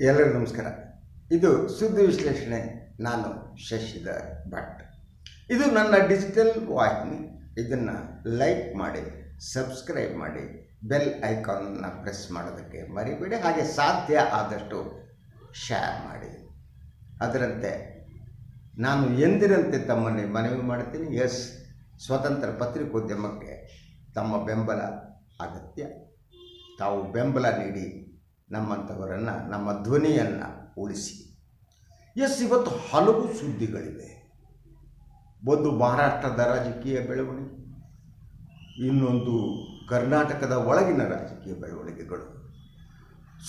ಎಲ್ಲರಿಗೂ ನಮಸ್ಕಾರ. ಇದು ಸುದ್ದಿ ವಿಶ್ಲೇಷಣೆ. ನಾನು ಶಶಿಧರ್ ಭಟ್. ಇದು ನನ್ನ ಡಿಜಿಟಲ್ ವಾಹಿನಿ. ಇದನ್ನು ಲೈಕ್ ಮಾಡಿ, ಸಬ್ಸ್ಕ್ರೈಬ್ ಮಾಡಿ, ಬೆಲ್ ಐಕಾನನ್ನು ಪ್ರೆಸ್ ಮಾಡೋದಕ್ಕೆ ಮರಿಬೇಡಿ. ಹಾಗೆ ಸಾಧ್ಯ ಆದಷ್ಟು ಶೇರ್ ಮಾಡಿ. ಅದರಂತೆ ನಾನು ಎಂದಿರಂತೆ ತಮ್ಮಲ್ಲಿ ಮನವಿ ಮಾಡ್ತೀನಿ. ಎಸ್, ಸ್ವತಂತ್ರ ಪತ್ರಿಕೋದ್ಯಮಕ್ಕೆ ತಮ್ಮ ಬೆಂಬಲ ಅಗತ್ಯ. ತಾವು ಬೆಂಬಲ ನೀಡಿ ನಮ್ಮಂಥವರನ್ನು, ನಮ್ಮ ಧ್ವನಿಯನ್ನು ಉಳಿಸಿ. ಎಸ್, ಇವತ್ತು ಹಲವು ಸುದ್ದಿಗಳಿವೆ. ಒಂದು ಮಹಾರಾಷ್ಟ್ರದ ರಾಜಕೀಯ ಬೆಳವಣಿಗೆ, ಇನ್ನೊಂದು ಕರ್ನಾಟಕದ ಒಳಗಿನ ರಾಜಕೀಯ ಬೆಳವಣಿಗೆಗಳು.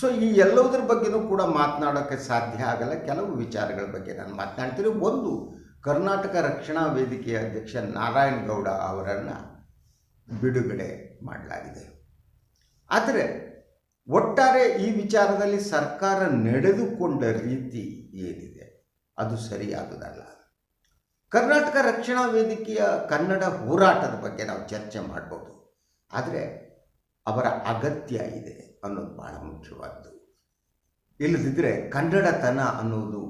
ಸೊ ಈ ಎಲ್ಲದರ ಬಗ್ಗೆನೂ ಕೂಡ ಮಾತನಾಡೋಕ್ಕೆ ಸಾಧ್ಯ ಆಗಲ್ಲ. ಕೆಲವು ವಿಚಾರಗಳ ಬಗ್ಗೆ ನಾನು ಮಾತನಾಡ್ತೀನಿ. ಒಂದು, ಕರ್ನಾಟಕ ರಕ್ಷಣಾ ವೇದಿಕೆಯ ಅಧ್ಯಕ್ಷ ನಾರಾಯಣ ಗೌಡ ಅವರನ್ನು ಬಿಡುಗಡೆ ಮಾಡಲಾಗಿದೆ. ಆದರೆ ಒಟ್ಟಾರೆ ಈ ವಿಚಾರದಲ್ಲಿ ಸರ್ಕಾರ ನಡೆದುಕೊಂಡ ರೀತಿ ಏನಿದೆ, ಅದು ಸರಿಯಾದುದಲ್ಲ. ಕರ್ನಾಟಕ ರಕ್ಷಣಾ ವೇದಿಕೆಯ ಕನ್ನಡ ಹೋರಾಟದ ಬಗ್ಗೆ ನಾವು ಚರ್ಚೆ ಮಾಡ್ಬೋದು. ಆದರೆ ಅವರ ಅಗತ್ಯ ಇದೆ ಅನ್ನೋದು ಬಹಳ ಮುಖ್ಯವಾದ್ದು. ಇಲ್ಲದಿದ್ದರೆ ಕನ್ನಡತನ ಅನ್ನೋದು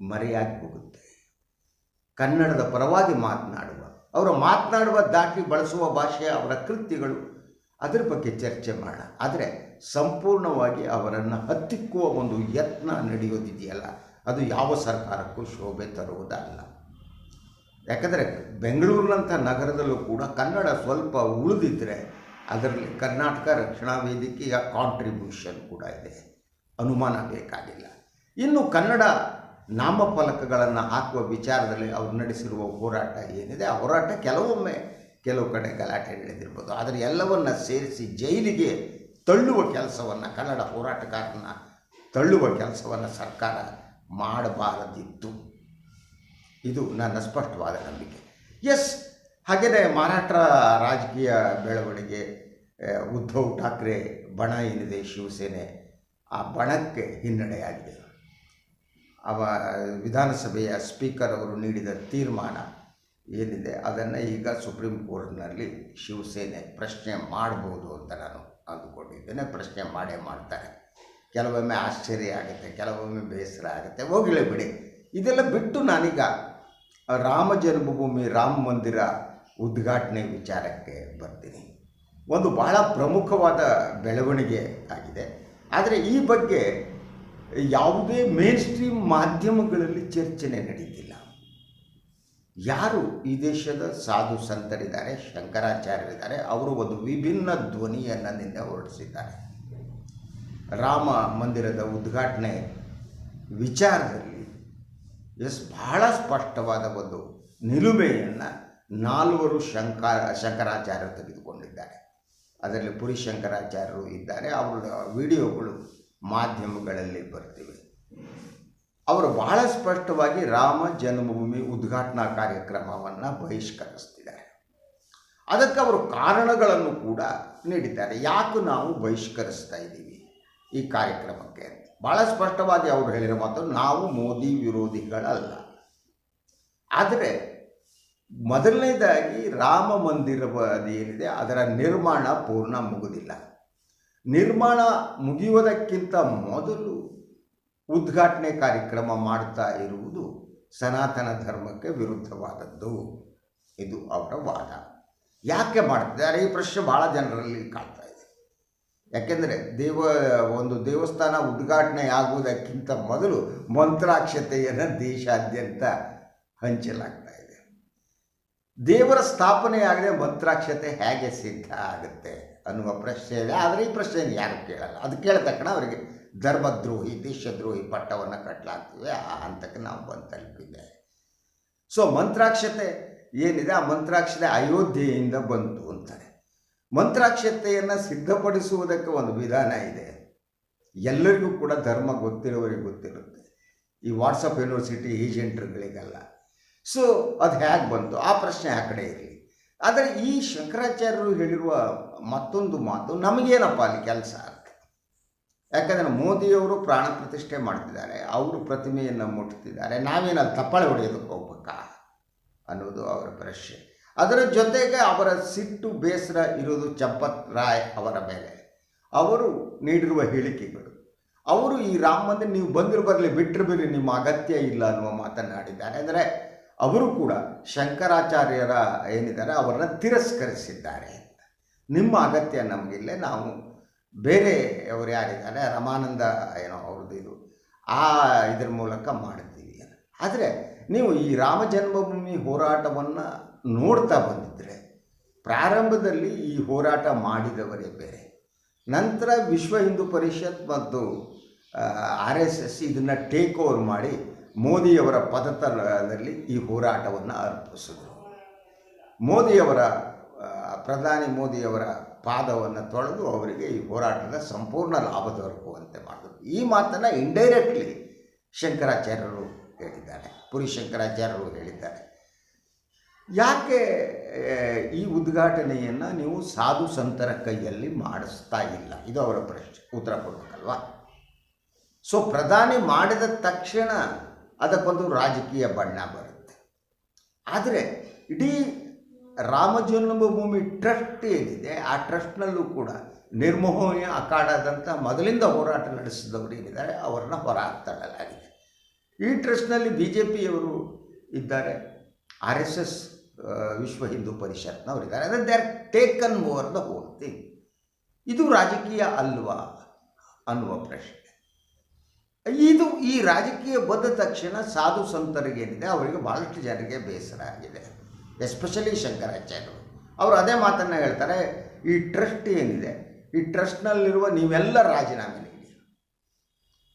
ಮರೆಯಾಗಿ ಹೋಗುತ್ತೆ. ಕನ್ನಡದ ಪರವಾಗಿ ಮಾತನಾಡುವ, ಅವರು ಮಾತನಾಡುವ ದಾಟಿ ಬಳಸುವ ಭಾಷೆ ಅವರ ಕೃತ್ಯಗಳು ಅದರ ಬಗ್ಗೆ ಚರ್ಚೆ ಮಾಡೋಣ ಆದರೆ ಸಂಪೂರ್ಣವಾಗಿ ಅವರನ್ನು ಹತ್ತಿಕ್ಕುವ ಒಂದು ಯತ್ನ ನಡೆಯೋದಿದೆಯಲ್ಲ, ಅದು ಯಾವ ಸರ್ಕಾರಕ್ಕೂ ಶೋಭೆ ತರುವುದಲ್ಲ. ಯಾಕಂದರೆ ಬೆಂಗಳೂರಿನಂಥ ನಗರದಲ್ಲೂ ಕೂಡ ಕನ್ನಡ ಸ್ವಲ್ಪ ಉಳಿದಿದ್ದರೆ ಅದರಲ್ಲಿ ಕರ್ನಾಟಕ ರಕ್ಷಣಾ ವೇದಿಕೆಯ ಕಾಂಟ್ರಿಬ್ಯೂಷನ್ ಕೂಡ ಇದೆ. ಅನುಮಾನ ಬೇಕಾಗಿಲ್ಲ. ಇನ್ನು ಕನ್ನಡ ನಾಮಫಲಕಗಳನ್ನು ಹಾಕುವ ವಿಚಾರದಲ್ಲಿ ಅವರು ನಡೆಸಿರುವ ಹೋರಾಟ ಏನಿದೆ, ಆ ಹೋರಾಟ ಕೆಲವೊಮ್ಮೆ ಕೆಲವು ಕಡೆ ಗಲಾಟೆ ನಡೆದಿರ್ಬೋದು. ಆದರೆ ಎಲ್ಲವನ್ನು ಸೇರಿಸಿ ಜೈಲಿಗೆ ತಳ್ಳುವ ಕೆಲಸವನ್ನು, ಕನ್ನಡ ಹೋರಾಟಗಾರನ ತಳ್ಳುವ ಕೆಲಸವನ್ನು ಸರ್ಕಾರ ಮಾಡಬಾರದಿತ್ತು. ಇದು ನನ್ನ ಸ್ಪಷ್ಟವಾದ ನಂಬಿಕೆ. ಎಸ್ ಹಾಗೆಯೇ ಮಹಾರಾಷ್ಟ್ರ ರಾಜಕೀಯ ಬೆಳವಣಿಗೆ ಉದ್ಧವ್ ಠಾಕ್ರೆ ಬಣ ಏನಿದೆ ಶಿವಸೇನೆ, ಆ ಬಣಕ್ಕೆ ಹಿನ್ನಡೆಯಾಗಿದೆ. ಅವ ವಿಧಾನಸಭೆಯ ಸ್ಪೀಕರ್ ಅವರು ನೀಡಿದ ತೀರ್ಮಾನ ಏನಿದೆ ಅದನ್ನು ಈಗ ಸುಪ್ರೀಂ ಕೋರ್ಟ್ನಲ್ಲಿ ಶಿವಸೇನೆ ಪ್ರಶ್ನೆ ಮಾಡ್ಬೋದು ಅಂತ ನಾನು ಅಂದುಕೊಂಡಿದ್ದೇನೆ. ಪ್ರಶ್ನೆ ಮಾಡೇ ಮಾಡ್ತಾರೆ. ಕೆಲವೊಮ್ಮೆ ಆಶ್ಚರ್ಯ ಆಗುತ್ತೆ, ಕೆಲವೊಮ್ಮೆ ಬೇಸರ ಆಗುತ್ತೆ. ಹೋಗಲೇ ಬಿಡಿ. ಇದೆಲ್ಲ ಬಿಟ್ಟು ನಾನೀಗ ರಾಮ ಜನ್ಮಭೂಮಿ, ರಾಮ ಮಂದಿರ ಉದ್ಘಾಟನೆ ವಿಚಾರಕ್ಕೆ ಬರ್ತೀನಿ. ಒಂದು ಬಹಳ ಪ್ರಮುಖವಾದ ಬೆಳವಣಿಗೆ ಆಗಿದೆ. ಆದರೆ ಈ ಬಗ್ಗೆ ಯಾವುದೇ ಮೇನ್ ಸ್ಟ್ರೀಮ್ ಮಾಧ್ಯಮಗಳಲ್ಲಿ ಚರ್ಚನೆ ನಡೀತಿಲ್ಲ. ಯಾರು ಈ ದೇಶದ ಸಾಧು ಸಂತರಿದ್ದಾರೆ, ಶಂಕರಾಚಾರ್ಯರಿದ್ದಾರೆ, ಅವರು ಒಂದು ವಿಭಿನ್ನ ಧ್ವನಿಯನ್ನು ನಿನ್ನೆ ಹೊರಡಿಸಿದ್ದಾರೆ. ರಾಮ ಮಂದಿರದ ಉದ್ಘಾಟನೆ ವಿಚಾರದಲ್ಲಿ ಎಸ್ ಬಹಳ ಸ್ಪಷ್ಟವಾದ ಒಂದು ನಿಲುಮೆಯನ್ನು ನಾಲ್ವರು ಶಂಕರ, ಶಂಕರಾಚಾರ್ಯರು ತೆಗೆದುಕೊಂಡಿದ್ದಾರೆ. ಅದರಲ್ಲಿ ಪುರಿ ಶಂಕರಾಚಾರ್ಯರು ಇದ್ದಾರೆ, ಅವರ ವಿಡಿಯೋಗಳು ಮಾಧ್ಯಮಗಳಲ್ಲಿ ಬರ್ತಿವೆ. ಅವರು ಬಹಳ ಸ್ಪಷ್ಟವಾಗಿ ರಾಮ ಜನ್ಮಭೂಮಿ ಉದ್ಘಾಟನಾ ಕಾರ್ಯಕ್ರಮವನ್ನು ಬಹಿಷ್ಕರಿಸ್ತಿದ್ದಾರೆ. ಅದಕ್ಕೆ ಅವರು ಕಾರಣಗಳನ್ನು ಕೂಡ ನೀಡಿದ್ದಾರೆ. ಯಾಕೆ ನಾವು ಬಹಿಷ್ಕರಿಸ್ತಾ ಇದ್ದೀವಿ ಈ ಕಾರ್ಯಕ್ರಮಕ್ಕೆ? ಬಹಳ ಸ್ಪಷ್ಟವಾಗಿ ಅವರು ಹೇಳಿರೋ ಮಾತು, ನಾವು ಮೋದಿ ವಿರೋಧಿಗಳಲ್ಲ. ಆದರೆ ಮೊದಲನೇದಾಗಿ ರಾಮ ಮಂದಿರ ಏನಿದೆ, ಅದರ ನಿರ್ಮಾಣ ಪೂರ್ಣ ಮುಗುದಿಲ್ಲ. ನಿರ್ಮಾಣ ಮುಗಿಯುವುದಕ್ಕಿಂತ ಮೊದಲು ಉದ್ಘಾಟನೆ ಕಾರ್ಯಕ್ರಮ ಮಾಡ್ತಾ ಇರುವುದು ಸನಾತನ ಧರ್ಮಕ್ಕೆ ವಿರುದ್ಧವಾದದ್ದು. ಇದು ಅವರ ವಾದ. ಯಾಕೆ ಮಾಡ್ತಿದ್ದಾರೆ? ಈ ಪ್ರಶ್ನೆ ಭಾಳ ಜನರಲ್ಲಿ ಕಾಡ್ತಾ ಇದೆ. ಯಾಕೆಂದರೆ ದೇವ, ಒಂದು ದೇವಸ್ಥಾನ ಉದ್ಘಾಟನೆ ಆಗುವುದಕ್ಕಿಂತ ಮೊದಲು ಮಂತ್ರಾಕ್ಷತೆಯನ್ನು ದೇಶಾದ್ಯಂತ ಹಂಚಲಾಗ್ತಾ ಇದೆ. ದೇವರ ಸ್ಥಾಪನೆ ಆಗದೆ ಮಂತ್ರಾಕ್ಷತೆ ಹೇಗೆ ಸಿದ್ಧ ಆಗುತ್ತೆ ಅನ್ನುವ ಪ್ರಶ್ನೆ ಇದೆ ಆದರೆ ಈ ಪ್ರಶ್ನೆಯನ್ನು ಯಾರು ಕೇಳಲ್ಲ. ಅದು ಕೇಳಿದ ತಕ್ಷಣ ಅವರಿಗೆ ಧರ್ಮದ್ರೋಹಿ, ದೇಶದ್ರೋಹಿ ಪಟ್ಟವನ್ನು ಕಟ್ಟಲಾಗ್ತದೆ ಆ ಹಂತಕ್ಕೆ ನಾವು ಬಂದು ತಲುಪಿದ್ದೆ ಸೊ ಮಂತ್ರಾಕ್ಷತೆ ಏನಿದೆ? ಆ ಮಂತ್ರಾಕ್ಷತೆ ಅಯೋಧ್ಯೆಯಿಂದ ಬಂತು ಅಂತಾರೆ. ಮಂತ್ರಾಕ್ಷತೆಯನ್ನು ಸಿದ್ಧಪಡಿಸುವುದಕ್ಕೆ ಒಂದು ವಿಧಾನ ಇದೆ. ಎಲ್ಲರಿಗೂ ಕೂಡ ಧರ್ಮ ಗೊತ್ತಿರೋರಿಗೆ ಗೊತ್ತಿರುತ್ತೆ. ಈ ವಾಟ್ಸಪ್ ಯೂನಿವರ್ಸಿಟಿ ಏಜೆಂಟ್ರುಗಳಿಗೆಲ್ಲ. ಸೊ ಅದು ಹೇಗೆ ಬಂತು? ಆ ಪ್ರಶ್ನೆ ಆ ಕಡೆ ಇರಲಿ. ಆದರೆ ಈ ಶಂಕರಾಚಾರ್ಯರು ಹೇಳಿರುವ ಮತ್ತೊಂದು ಮಾತು ನಮಗೇನಪ್ಪ ಅಲ್ಲಿ ಕೆಲಸ? ಯಾಕಂದರೆ ಮೋದಿಯವರು ಪ್ರಾಣ ಪ್ರತಿಷ್ಠೆ ಮಾಡ್ತಿದ್ದಾರೆ, ಅವರು ಪ್ರತಿಮೆಯನ್ನು ಮುಟ್ತಿದ್ದಾರೆ. ನಾವೇನಲ್ಲಿ ತಪ್ಪಳೆ ಹೊಡೆಯೋದಕ್ಕೆ ಹೋಗ್ಬೇಕಾ ಅನ್ನೋದು ಅವರ ಪ್ರಶ್ನೆ. ಅದರ ಜೊತೆಗೆ ಅವರ ಸಿಟ್ಟು ಬೇಸರ ಇರೋದು ಚಂಪತ್ ರಾಯ್ ಅವರ ಮೇಲೆ. ಅವರು ನೀಡಿರುವ ಹೇಳಿಕೆಗಳು. ಅವರು ಈ ರಾಮ ಮಂದಿರ ನೀವು ಬಂದಿರು ಬರಲಿ ಬಿಟ್ಟರು ಬಿರಿ ನಿಮ್ಮ ಅಗತ್ಯ ಇಲ್ಲ ಅನ್ನುವ ಮಾತನಾಡಿದ್ದಾರೆ ಅಂದರೆ ಅವರು ಕೂಡ ಶಂಕರಾಚಾರ್ಯರ ಏನಿದ್ದಾರೆ, ಅವರನ್ನು ತಿರಸ್ಕರಿಸಿದ್ದಾರೆ ನಿಮ್ಮ ಅಗತ್ಯ ನಮಗಿಲ್ಲೇ, ನಾವು ಬೇರೆ ಅವರು ಯಾರಿದ್ದಾರೆ? ರಮಾನಂದ ಏನೋ ಅವ್ರದ್ದು ಇದು. ಆ ಇದ್ರ ಮೂಲಕ ಮಾಡ್ತೀವಿ ಆದರೆ ನೀವು ಈ ರಾಮ ಜನ್ಮಭೂಮಿ ಹೋರಾಟವನ್ನು ನೋಡ್ತಾ ಬಂದಿದ್ದರೆ ಪ್ರಾರಂಭದಲ್ಲಿ ಈ ಹೋರಾಟ ಮಾಡಿದವರೇ ಬೇರೆ. ನಂತರ ವಿಶ್ವ ಹಿಂದೂ ಪರಿಷತ್ ಮತ್ತು ಆರ್ ಎಸ್ ಎಸ್ ಇದನ್ನು ಟೇಕ್ ಓವರ್ ಮಾಡಿ ಮೋದಿಯವರ ಪದತಲದಲ್ಲಿ ಈ ಹೋರಾಟವನ್ನು ಅರ್ಪಿಸಿದರು ಮೋದಿಯವರ ಪ್ರಧಾನಿ ಮೋದಿಯವರ ಪಾದವನ್ನು ತೊಳೆದು ಅವರಿಗೆ ಈ ಹೋರಾಟದ ಸಂಪೂರ್ಣ ಲಾಭ ದೊರಕುವಂತೆ ಮಾಡಿದರು ಈ ಮಾತನ್ನು ಇಂಡೈರೆಕ್ಟ್ಲಿ ಶಂಕರಾಚಾರ್ಯರು ಹೇಳಿದ್ದಾರೆ. ಪುರಿ ಶಂಕರಾಚಾರ್ಯರು ಹೇಳಿದ್ದಾರೆ. ಯಾಕೆ ಈ ಉದ್ಘಾಟನೆಯನ್ನು ನೀವು ಸಾಧು ಸಂತರ ಕೈಯಲ್ಲಿ ಮಾಡಿಸ್ತಾ ಇಲ್ಲ? ಇದು ಅವರ ಪ್ರಶ್ನೆ. ಉತ್ತರ ಕೊಡಬೇಕಲ್ವಾ? ಸೊ ಪ್ರಧಾನಿ ಮಾಡಿದ ತಕ್ಷಣ ಅದಕ್ಕೊಂದು ರಾಜಕೀಯ ಬಣ್ಣ ಬರುತ್ತೆ. ಆದರೆ, ಇಡೀ ರಾಮ ಜನ್ಮಭೂಮಿ ಟ್ರಸ್ಟ್ ಏನಿದೆ, ಆ ಟ್ರಸ್ಟ್ನಲ್ಲೂ ಕೂಡ ನಿರ್ಮೋಹಯ ಅಖಾಡದಂಥ ಮೊದಲಿಂದ ಹೋರಾಟ ನಡೆಸಿದವರು ಏನಿದ್ದಾರೆ, ಅವರನ್ನು ಹೊರ ತಳ್ಳಲಾಗಿದೆ. ಈ ಟ್ರಸ್ಟ್ನಲ್ಲಿ ಬಿ ಜೆ ಪಿಯವರು ಇದ್ದಾರೆ, ಆರ್ ಎಸ್ ಎಸ್ ವಿಶ್ವ ಹಿಂದೂ ಪರಿಷತ್ನವರಿದ್ದಾರೆ. ಅಂದರೆ they are taken over the whole thing ಇದು ರಾಜಕೀಯ ಅಲ್ವಾ ಅನ್ನುವ ಪ್ರಶ್ನೆ. ಇದು ಈ ರಾಜಕೀಯ ಬಂದ ತಕ್ಷಣ ಸಾಧು ಸಂತರಿಗೇನಿದೆ ಅವರಿಗೆ ಭಾಳಷ್ಟು ಜನರಿಗೆ ಬೇಸರ ಆಗಿದೆ. ಎಸ್ಪೆಷಲಿ ಶಂಕರಾಚಾರ್ಯರು ಅವರು ಅದೇ ಮಾತನ್ನು ಹೇಳ್ತಾರೆ, ಈ ಟ್ರಸ್ಟ್ ಏನಿದೆ? ಈ ಟ್ರಸ್ಟ್ನಲ್ಲಿರುವ ನೀವೆಲ್ಲ ರಾಜೀನಾಮೆ ನೀಡಿ.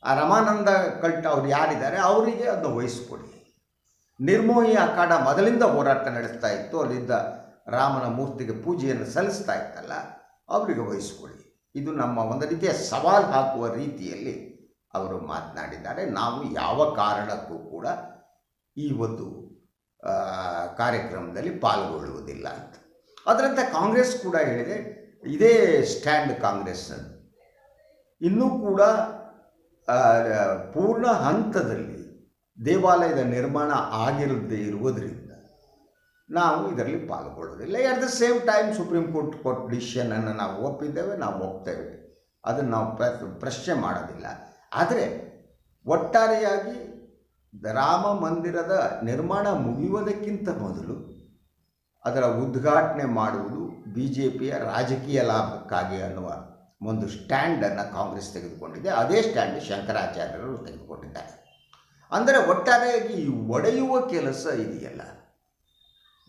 ಆ ರಮಾನಂದ ಕಲ್ಟ್ ಅವ್ರು ಯಾರಿದ್ದಾರೆ, ಅವರಿಗೆ ಅದನ್ನು ವಹಿಸ್ಕೊಡಿ. ನಿರ್ಮೋಹಿ ಅಖಾಡ ಮೊದಲಿಂದ ಹೋರಾಟ ನಡೆಸ್ತಾ ಇತ್ತು, ಅಲ್ಲಿದ್ದ ರಾಮನ ಮೂರ್ತಿಗೆ ಪೂಜೆಯನ್ನು ಸಲ್ಲಿಸ್ತಾ ಇತ್ತಲ್ಲ, ಅವರಿಗೆ ವಹಿಸಿಕೊಡಿ. ಇದು ನಮ್ಮ ಒಂದು ರೀತಿಯ ಸವಾಲು ಹಾಕುವ ರೀತಿಯಲ್ಲಿ ಅವರು ಮಾತನಾಡಿದ್ದಾರೆ. ನಾವು ಯಾವ ಕಾರಣಕ್ಕೂ ಕೂಡ ಈ ಒಂದು ಕಾರ್ಯಕ್ರಮದಲ್ಲಿ ಪಾಲ್ಗೊಳ್ಳುವುದಿಲ್ಲ ಅಂತ. ಅದರಂತೆ ಕಾಂಗ್ರೆಸ್ ಕೂಡ ಹೇಳಿದೆ, ಇದೇ ಸ್ಟ್ಯಾಂಡ್ ಕಾಂಗ್ರೆಸ್ ಇನ್ನೂ ಕೂಡ ಪೂರ್ಣ ಹಂತದಲ್ಲಿ ದೇವಾಲಯದ ನಿರ್ಮಾಣ ಆಗಿರದೇ ಇರುವುದರಿಂದ ನಾವು ಇದರಲ್ಲಿ ಪಾಲ್ಗೊಳ್ಳೋದಿಲ್ಲ at the same time Supreme Court ಕೊಟ್ಟ ಡಿಸಿಷನನ್ನು ನಾವು ಒಪ್ಪಿದ್ದೇವೆ, ನಾವು ಒಪ್ತೇವೆ. ಅದನ್ನು ನಾವು ಪ್ರ- ಪ್ರಶ್ನೆ ಮಾಡೋದಿಲ್ಲ. ಆದರೆ, ಒಟ್ಟಾರೆಯಾಗಿ ರಾಮ ಮಂದಿರದ ನಿರ್ಮಾಣ ಮುಗಿಯುವುದಕ್ಕಿಂತ ಮೊದಲು ಅದರ ಉದ್ಘಾಟನೆ ಮಾಡುವುದು ಬಿ ಜೆ ಪಿಯ ರಾಜಕೀಯ ಲಾಭಕ್ಕಾಗಿ ಅನ್ನುವ ಒಂದು ಸ್ಟ್ಯಾಂಡನ್ನು ಕಾಂಗ್ರೆಸ್ ತೆಗೆದುಕೊಂಡಿದೆ. ಅದೇ ಸ್ಟ್ಯಾಂಡ್ ಶಂಕರಾಚಾರ್ಯರು ತೆಗೆದುಕೊಂಡಿದ್ದಾರೆ. ಅಂದರೆ ಒಟ್ಟಾರೆಯಾಗಿ ಒಡೆಯುವ ಕೆಲಸ ಇದೆಯಲ್ಲ.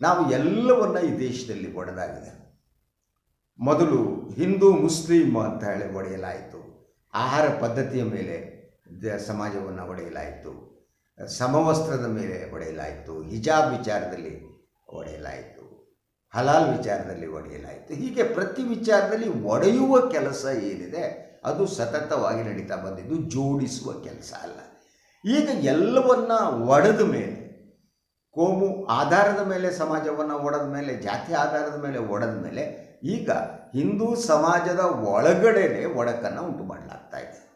ನಾವು ಎಲ್ಲವನ್ನ ಈ ದೇಶದಲ್ಲಿ ಒಡೆದಾಗಿದೆ. ಮೊದಲು ಹಿಂದೂ ಮುಸ್ಲಿಂ ಅಂತ ಹೇಳಿ ಒಡೆಯಲಾಯಿತು. ಆಹಾರ ಪದ್ಧತಿಯ ಮೇಲೆ ಸಮಾಜವನ್ನು ಒಡೆಯಲಾಯಿತು. ಸಮವಸ್ತ್ರದ ಮೇಲೆ ಒಡೆಯಲಾಯಿತು ಹಿಜಾಬ್ ವಿಚಾರದಲ್ಲಿ ಒಡೆಯಲಾಯಿತು ಹಲಾಲ್ ವಿಚಾರದಲ್ಲಿ ಒಡೆಯಲಾಯಿತು ಹೀಗೆ ಪ್ರತಿ ವಿಚಾರದಲ್ಲಿ ಒಡೆಯುವ ಕೆಲಸ ಏನಿದೆ, ಅದು ಸತತವಾಗಿ ನಡೀತಾ ಬಂದಿದ್ದು ಜೋಡಿಸುವ ಕೆಲಸ ಅಲ್ಲ. ಈಗ ಎಲ್ಲವನ್ನ ಒಡೆದ ಮೇಲೆ, ಕೋಮು ಆಧಾರದ ಮೇಲೆ, ಸಮಾಜವನ್ನು ಒಡೆದ ಮೇಲೆ, ಜಾತಿ ಆಧಾರದ ಮೇಲೆ ಒಡೆದ ಮೇಲೆ, ಈಗ ಹಿಂದೂ ಸಮಾಜದ ಒಳಗಡೆನೆ ಒಡಕನ್ನು ಉಂಟು ಮಾಡಲಾಗ್ತಾ ಇದೆ.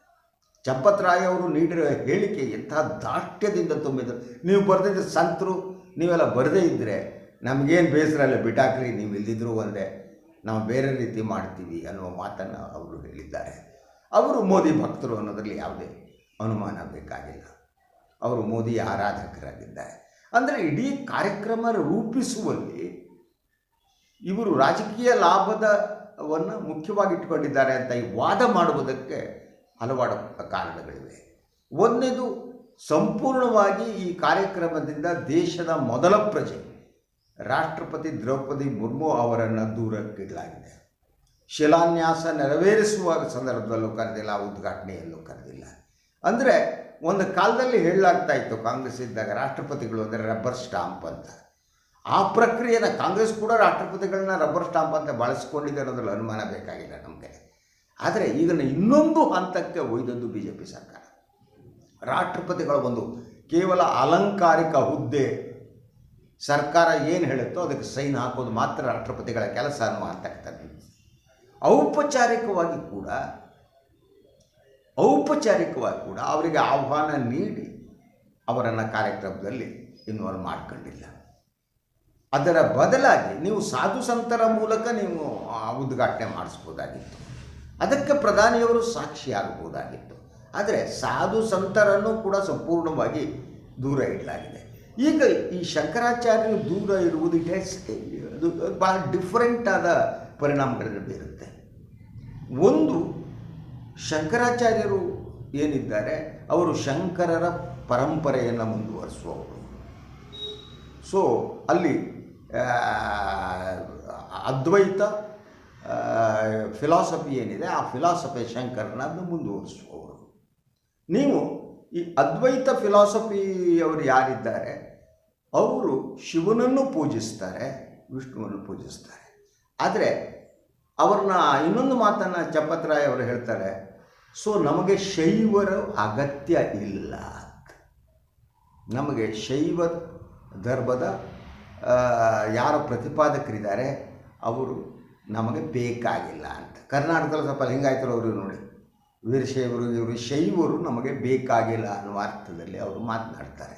ಚಂಪತ್ ರಾಯ್ ಅವರು ನೀಡಿರೋ ಹೇಳಿಕೆ ಎಂಥ ದಾಷ್ಟ್ಯದಿಂದ ತುಂಬಿದ್ರು. ನೀವು ಬರೆದಿದ್ದ ಸಂತರು ನೀವೆಲ್ಲ ಬರದೇ ಇದ್ದರೆ ನಮಗೇನು ಬೇಸರ ಅಲ್ಲ ಬಿಟಾಕ್ರಿ ನೀವು ಇಲ್ದಿದ್ರು ಒಂದೇ, ನಾವು ಬೇರೆ ರೀತಿ ಮಾಡ್ತೀವಿ ಅನ್ನುವ ಮಾತನ್ನು ಅವರು ಹೇಳಿದ್ದಾರೆ. ಅವರು ಮೋದಿ ಭಕ್ತರು ಅನ್ನೋದರಲ್ಲಿ ಯಾವುದೇ ಅನುಮಾನ ಬೇಕಾಗಿಲ್ಲ. ಅವರು ಮೋದಿ ಆರಾಧಕರಾಗಿದ್ದಾರೆ. ಅಂದರೆ ಇಡೀ ಕಾರ್ಯಕ್ರಮ ರೂಪಿಸುವಲ್ಲಿ ಇವರು ರಾಜಕೀಯ ಲಾಭದವನ್ನು ಮುಖ್ಯವಾಗಿ ಇಟ್ಕೊಂಡಿದ್ದಾರೆ ಅಂತ ಈ ವಾದ ಮಾಡುವುದಕ್ಕೆ ಹಲವಾರು ಕಾರಣಗಳಿವೆ. ಒಂದನೇದು ಸಂಪೂರ್ಣವಾಗಿ ಈ ಕಾರ್ಯಕ್ರಮದಿಂದ ದೇಶದ ಮೊದಲ ಪ್ರಜೆ ರಾಷ್ಟ್ರಪತಿ ದ್ರೌಪದಿ ಮುರ್ಮು ಅವರನ್ನು ದೂರಕ್ಕಿಡಲಾಗಿದೆ. ಶಿಲಾನ್ಯಾಸ ನೆರವೇರಿಸುವ ಸಂದರ್ಭದಲ್ಲೂ ಕರೆದಿಲ್ಲ, ಉದ್ಘಾಟನೆಯಲ್ಲೂ ಕರೆದಿಲ್ಲ. ಅಂದರೆ ಒಂದು ಕಾಲದಲ್ಲಿ ಹೇಳಲಾಗ್ತಾ ಇತ್ತು ಕಾಂಗ್ರೆಸ್ ಇದ್ದಾಗ ರಾಷ್ಟ್ರಪತಿಗಳು ಅಂದರೆ ರಬ್ಬರ್ ಸ್ಟಾಂಪ್ ಅಂತ. ಆ ಪ್ರಕ್ರಿಯೆನ ಕಾಂಗ್ರೆಸ್ ಕೂಡ ರಾಷ್ಟ್ರಪತಿಗಳನ್ನ ರಬ್ಬರ್ ಸ್ಟಾಂಪ್ ಅಂತ ಬಳಸ್ಕೊಂಡಿದೆ ಅನ್ನೋದ್ರಲ್ಲಿ ಅನುಮಾನ ಬೇಕಾಗಿಲ್ಲ ನಮಗೆ. ಆದರೆ ಇದನ್ನು ಇನ್ನೊಂದು ಹಂತಕ್ಕೆ ಒಯ್ದದ್ದು ಬಿ ಜೆ ಪಿ ಸರ್ಕಾರ. ರಾಷ್ಟ್ರಪತಿಗಳ ಒಂದು ಕೇವಲ ಅಲಂಕಾರಿಕ ಹುದ್ದೆ ಸರ್ಕಾರ ಏನು ಹೇಳುತ್ತೋ ಅದಕ್ಕೆ ಸೈನ್ ಹಾಕೋದು ಮಾತ್ರ ರಾಷ್ಟ್ರಪತಿಗಳ ಕೆಲಸ ಅನ್ನುವ ಹಂತಕ್ಕೆ ಔಪಚಾರಿಕವಾಗಿ ಕೂಡ ಔಪಚಾರಿಕವಾಗಿ ಕೂಡ ಅವರಿಗೆ ಆಹ್ವಾನ ನೀಡಿ ಅವರನ್ನು ಕಾರ್ಯಕ್ರಮದಲ್ಲಿ ಇನ್ವಾಲ್ವ್ ಮಾಡ್ಕೊಂಡಿಲ್ಲ. ಅದರ ಬದಲಾಗಿ ನೀವು ಸಾಧು ಸಂತರ ಮೂಲಕ ನೀವು ಉದ್ಘಾಟನೆ ಮಾಡಿಸ್ಬೋದಾಗಿತ್ತು. ಅದಕ್ಕೆ ಪ್ರಧಾನಿಯವರು ಸಾಕ್ಷಿಯಾಗಬಹುದಾಗಿತ್ತು. ಆದರೆ ಸಾಧು ಸಂತರನ್ನು ಕೂಡ ಸಂಪೂರ್ಣವಾಗಿ ದೂರ ಇಡಲಾಗಿದೆ. ಈಗ ಈ ಶಂಕರಾಚಾರ್ಯರು ದೂರ ಇರುವುದು ಅದು ಭಾಳ ಡಿಫ್ರೆಂಟ್ ಆದ ಪರಿಣಾಮಗಳನ್ನು ಬೀರುತ್ತೆ. ಒಂದು, ಶಂಕರಾಚಾರ್ಯರು ಏನಿದ್ದಾರೆ? ಅವರು ಶಂಕರರ ಪರಂಪರೆಯನ್ನು ಮುಂದುವರಿಸುವವರು. ಸೊ ಅಲ್ಲಿ ಅದ್ವೈತ ಫಿಲಾಸಫಿ ಏನಿದೆ, ಆ ಫಿಲಾಸಫಿ ಶಂಕರನ ಅದನ್ನು ಮುಂದುವರಿಸುವವರು. ನೀವು ಈ ಅದ್ವೈತ ಫಿಲಾಸಫಿಯವರು ಯಾರಿದ್ದಾರೆ? ಅವರು ಶಿವನನ್ನು ಪೂಜಿಸ್ತಾರೆ, ವಿಷ್ಣುವನ್ನು ಪೂಜಿಸ್ತಾರೆ. ಆದರೆ ಅವ್ರನ್ನ ಇನ್ನೊಂದು ಮಾತನ್ನು ಚಪ್ಪತ್ರಾಯ್ ಅವರು ಹೇಳ್ತಾರೆ, ಸೊ, ನಮಗೆ ಶೈವರ ಅಗತ್ಯ ಇಲ್ಲ ನಮಗೆ ಶೈವ ಧರ್ಮದ ಯಾರ ಪ್ರತಿಪಾದಕರಿದ್ದಾರೆ, ಅವರು ನಮಗೆ ಬೇಕಾಗಿಲ್ಲ ಅಂತ. ಕರ್ನಾಟಕದಲ್ಲಿ ಸ್ವಲ್ಪ ಹೆಂಗಾಯ್ತಾರೆ ಅವರು ನೋಡಿ. ವೀರಶೈವರು, ಇವರು ಶೈವರು ನಮಗೆ ಬೇಕಾಗಿಲ್ಲ ಅನ್ನುವ ಅರ್ಥದಲ್ಲಿ ಅವರು ಮಾತನಾಡ್ತಾರೆ.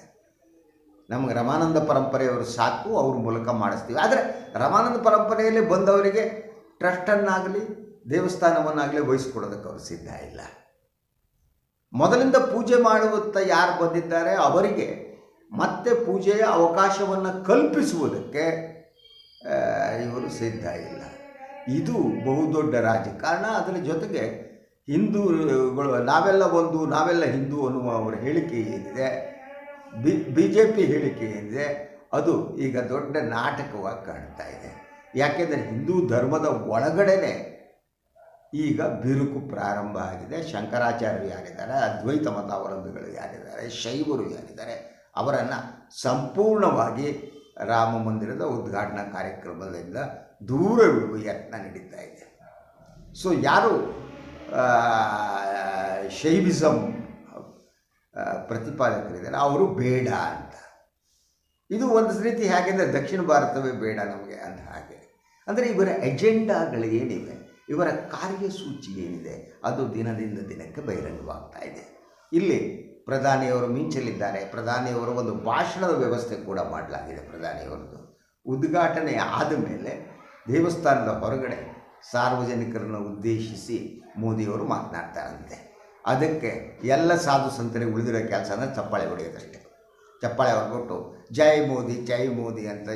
ನಮಗೆ ರಮಾನಂದ ಪರಂಪರೆಯವರು ಸಾಕು, ಅವ್ರ ಮೂಲಕ ಮಾಡಿಸ್ತೀವಿ. ಆದರೆ ರಮಾನಂದ ಪರಂಪರೆಯಲ್ಲಿ ಬಂದವರಿಗೆ ಟ್ರಸ್ಟನ್ನಾಗಲಿ ದೇವಸ್ಥಾನವನ್ನಾಗಲಿ ವಹಿಸ್ಕೊಡೋದಕ್ಕೆ ಅವರು ಸಿದ್ಧ ಇಲ್ಲ. ಮೊದಲಿಂದ ಪೂಜೆ ಮಾಡುವತ್ತ ಯಾರು ಬಂದಿದ್ದಾರೆ? ಅವರಿಗೆ ಮತ್ತೆ ಪೂಜೆಯ ಅವಕಾಶವನ್ನು ಕಲ್ಪಿಸುವುದಕ್ಕೆ ಇವರು ಸಿದ್ಧ ಇಲ್ಲ. ಇದು ಬಹುದೊಡ್ಡ ರಾಜಕಾರಣ ಅದರ ಜೊತೆಗೆ ಹಿಂದೂಗಳು ನಾವೆಲ್ಲ ಒಂದು, ನಾವೆಲ್ಲ ಹಿಂದೂ ಅನ್ನುವ ಅವರ ಹೇಳಿಕೆ ಏನಿದೆ? ಬಿ ಬಿ ಜೆ ಪಿ ಹೇಳಿಕೆ ಏನಿದೆ? ಅದು ಈಗ ದೊಡ್ಡ ನಾಟಕವಾಗಿ ಕಾಣ್ತಾ ಇದೆ. ಯಾಕೆಂದರೆ ಹಿಂದೂ ಧರ್ಮದ ಒಳಗಡೆನೆ ಈಗ ಬಿರುಕು ಪ್ರಾರಂಭ ಆಗಿದೆ. ಶಂಕರಾಚಾರ್ಯರು ಯಾರಿದ್ದಾರೆ? ಅದ್ವೈತ ಮತಾವಲಂಬಿಗಳು ಯಾರಿದ್ದಾರೆ? ಶೈವರು ಯಾರಿದ್ದಾರೆ? ಅವರನ್ನು ಸಂಪೂರ್ಣವಾಗಿ ರಾಮ ಮಂದಿರದ ಉದ್ಘಾಟನಾ ಕಾರ್ಯಕ್ರಮದಿಂದ ದೂರವಿಡುವ ಯತ್ನ ನಡೀತಾ ಇದೆ. ಸೊ ಯಾರು ಶೈವಿಸಮ್ ಪ್ರತಿಪಾದಕರಿದ್ದಾರೆ, ಅವರು ಬೇಡ ಅಂತ. ಇದು ಒಂದು ರೀತಿ ಹೇಗೆಂದರೆ ದಕ್ಷಿಣ ಭಾರತವೇ ಬೇಡ ನಮಗೆ ಅಂತ ಹಾಗೆ. ಅಂದರೆ ಇವರ ಎಜೆಂಡಾಗಳು ಏನಿವೆ ಇವರ ಕಾರ್ಯಸೂಚಿ ಏನಿದೆ, ಅದು ದಿನದಿಂದ ದಿನಕ್ಕೆ ಬಹಿರಂಗವಾಗ್ತಾ ಇದೆ. ಇಲ್ಲಿ ಪ್ರಧಾನಿಯವರು ಮಿಂಚಲಿದ್ದಾರೆ, ಪ್ರಧಾನಿಯವರು ಒಂದು ಭಾಷಣದ ವ್ಯವಸ್ಥೆ ಕೂಡ ಮಾಡಲಾಗಿದೆ ಪ್ರಧಾನಿಯವರದ್ದು ಉದ್ಘಾಟನೆ ಆದ ಮೇಲೆ ದೇವಸ್ಥಾನದ ಹೊರಗಡೆ ಸಾರ್ವಜನಿಕರನ್ನು ಉದ್ದೇಶಿಸಿ ಮೋದಿಯವರು ಮಾತನಾಡ್ತಾರಂತೆ. ಅದಕ್ಕೆ ಎಲ್ಲ ಸಾಧು ಸಂತರಿಗೆ ಉಳಿದಿರೋ ಕೆಲಸ ಅಂದರೆ ಚಪ್ಪಾಳೆ ಹೊಡೆಯೋದಷ್ಟೇ. ಚಪ್ಪಾಳೆ ಹೊರಗೊಟ್ಟು ಜೈ ಮೋದಿ ಜೈ ಮೋದಿ ಅಂತ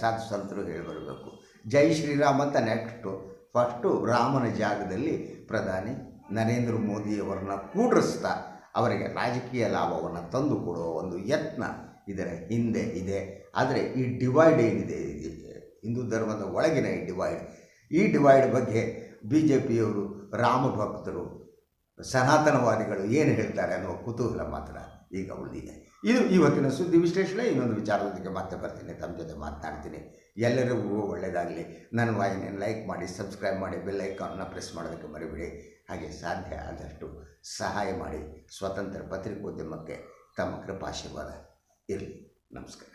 ಸಾಧು ಸಂತರು ಹೇಳಿ ಬರಬೇಕು. ಜೈ ಶ್ರೀರಾಮ್ ಅಂತ ನೆಕ್ಸ್ಟು, ಫಸ್ಟು ರಾಮನ ಜಾಗದಲ್ಲಿ ಪ್ರಧಾನಿ ನರೇಂದ್ರ ಮೋದಿಯವರನ್ನ ಕೂಡಿಸ್ತಾ ಅವರಿಗೆ ರಾಜಕೀಯ ಲಾಭವನ್ನು ತಂದು ಕೊಡುವ ಒಂದು ಯತ್ನ ಇದರ ಹಿಂದೆ ಇದೆ. ಆದರೆ ಈ ಡಿವೈಡ್ ಏನಿದೆ ಹಿಂದೂ ಧರ್ಮದ ಒಳಗಿನ ಈ ಡಿವೈಡ್ ಈ ಡಿವೈಡ್ ಬಗ್ಗೆ ಬಿ ಜೆ ಪಿಯವರು ರಾಮ ಭಕ್ತರು ಸನಾತನವಾದಿಗಳು ಏನು ಹೇಳ್ತಾರೆ ಅನ್ನೋ ಕುತೂಹಲ ಮಾತ್ರ ಈಗ ಉಳಿದಿದೆ. ಇದು ಇವತ್ತಿನ ಸುದ್ದಿ ವಿಶ್ಲೇಷಣೆ, ಇನ್ನೊಂದು ವಿಚಾರದೊಂದಿಗೆ ಮತ್ತೆ ಬರ್ತೀನಿ, ತಮ್ಮ ಜೊತೆ ಮಾತನಾಡ್ತೀನಿ. ಎಲ್ಲರಿಗೂ ಒಳ್ಳೆಯದಾಗಲಿ ನನ್ನ ವಾಹಿನಿಯನ್ನು ಲೈಕ್ ಮಾಡಿ, ಸಬ್ಸ್ಕ್ರೈಬ್ ಮಾಡಿ, ಬೆಲ್ ಐಕಾನ್ನ ಪ್ರೆಸ್ ಮಾಡೋದಕ್ಕೆ ಮರಿಬೇಡಿ. ಹಾಗೆ ಸಾಧ್ಯ ಆದಷ್ಟು ಸಹಾಯ ಮಾಡಿ. ಸ್ವತಂತ್ರ ಪತ್ರಿಕೋದ್ಯಮಕ್ಕೆ ತಮ್ಮ ಕೃಪಾಶೀರ್ವಾದ. ಇರಲಿ. ನಮಸ್ಕಾರ.